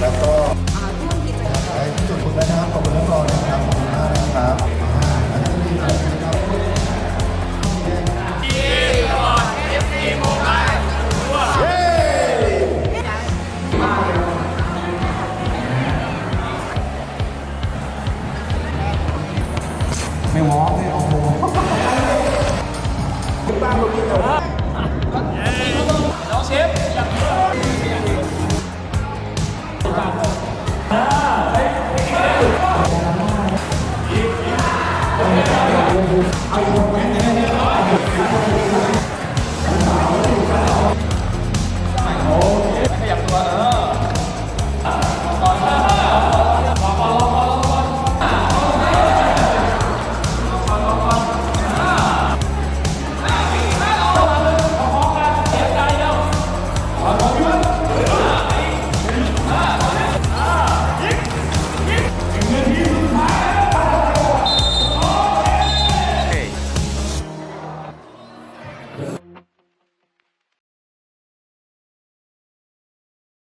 แล้วก็ไปจุดบุญแล้นะครับขอบคุณนองรอนนะครับขอบคุณมากนะครับไม่อไม่เอาคุณป้าลูกกินเหรอ เอาอีกหตช์เลย Yeah.